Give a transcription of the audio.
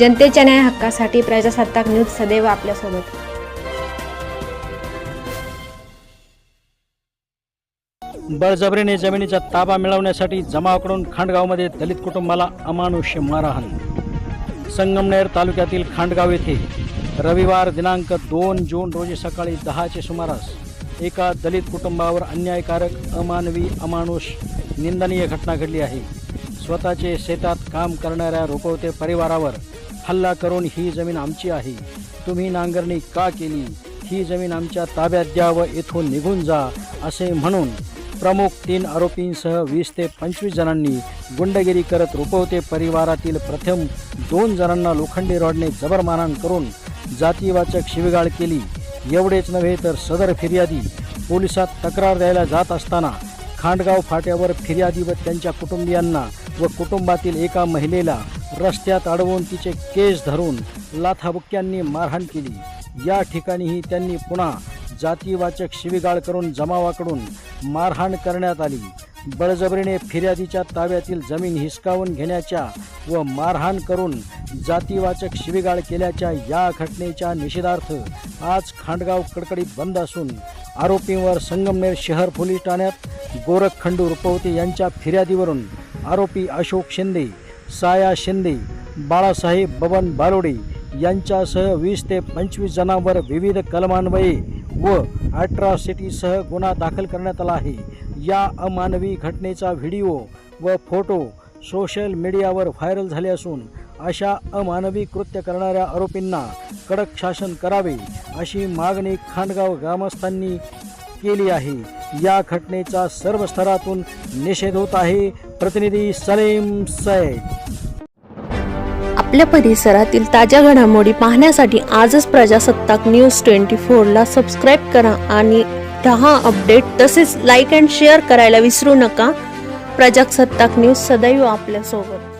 जनतेच्या न्याय हक्कासाठी प्रजासत्ताक न्यूज सदैव आपल्यासोबत. बळजबरीने जमिनीचा ताबा मिळवण्यासाठी जमावाकडून खांडगावमध्ये दलित कुटुंबाला अमानुष्य मारहाण. संगमनेर तालुक्यातील खांडगाव येथे रविवार दिनांक दोन जून रोजी सकाळी दहाचे सुमारास एका दलित कुटुंबावर अन्यायकारक अमानवी अमानुष निंदनीय घटना घडली आहे. स्वतःचे शेतात काम करणाऱ्या रुकवते परिवारावर हल्ला करून ही जमीन आमची आहे. तुम्ही नांगरणी का केली? ही जमीन आमच्या ताब्यात द्या व येथून निघून जा असे म्हणून प्रमुख तीन आरोपींसह वीस ते पंचवीस जणांनी गुंडगिरी करत रुपवते परिवारातील प्रथम दोन जणांना लोखंडी रॉडने जबर मारहाण करून जातीवाचक शिवीगाळ केली. एवढेच नव्हे तर सदर फिर्यादी. पोलिसात तक्रार द्यायला जात असताना खांडगाव फाट्यावर फिर्यादी व त्यांच्या कुटुंबियांना व कुटुंबातील एका महिलेला रस्त्यात अडवून तिचे केस धरून लाथाबुक्क्यांनी मारहाण केली. या ठिकाणीही त्यांनी पुन्हा जातीवाचक शिवीगाळ करून जमावाकडून मारहाण करण्यात आली. बळजबरीने फिर्यादीच्या ताब्यातील जमीन हिसकावून घेण्याच्या व मारहाण करून जातीवाचक शिवीगाळ केल्याच्या या घटनेच्या निषेधार्थ आज खांडगाव कडकडीत बंद असून आरोपींवर संगमनेर शहर पोलीस ठाण्यात गोरख खंडू रुपवते यांच्या फिर्यादीवरून आरोपी अशोक शिंदे साया शिंदे बाळासाहेब बबन बालोडे यांच्यासह वीस ते पंचवीस जणांवर विविध कलमान्वये व अट्रॉसिटीसह गुन्हा दाखल करण्यात आला आहे. या अमानवी घटनेचा व्हिडिओ व फोटो सोशल मीडियावर व्हायरल झाले असून अशा अमानवी कृत्य करणाऱ्या आरोपींना कडक शासन करावे अशी मागणी खांडगाव ग्रामस्थांनी केली आहे. या घटनेचा सर्व स्तरातून निषेध होत आहे. प्रतिनिधी सलीम सैद. आपल्या परिसरातील ताज्या घडामोडी पाहण्यासाठी आजच प्रजासत्ताक न्यूज ट्वेंटी फोरला सबस्क्राईब करा आणि रहा अपडेट तसेच लाईक अँड शेअर करायला विसरू नका. प्रजासत्ताक न्यूज सदैव आपल्यासोबत.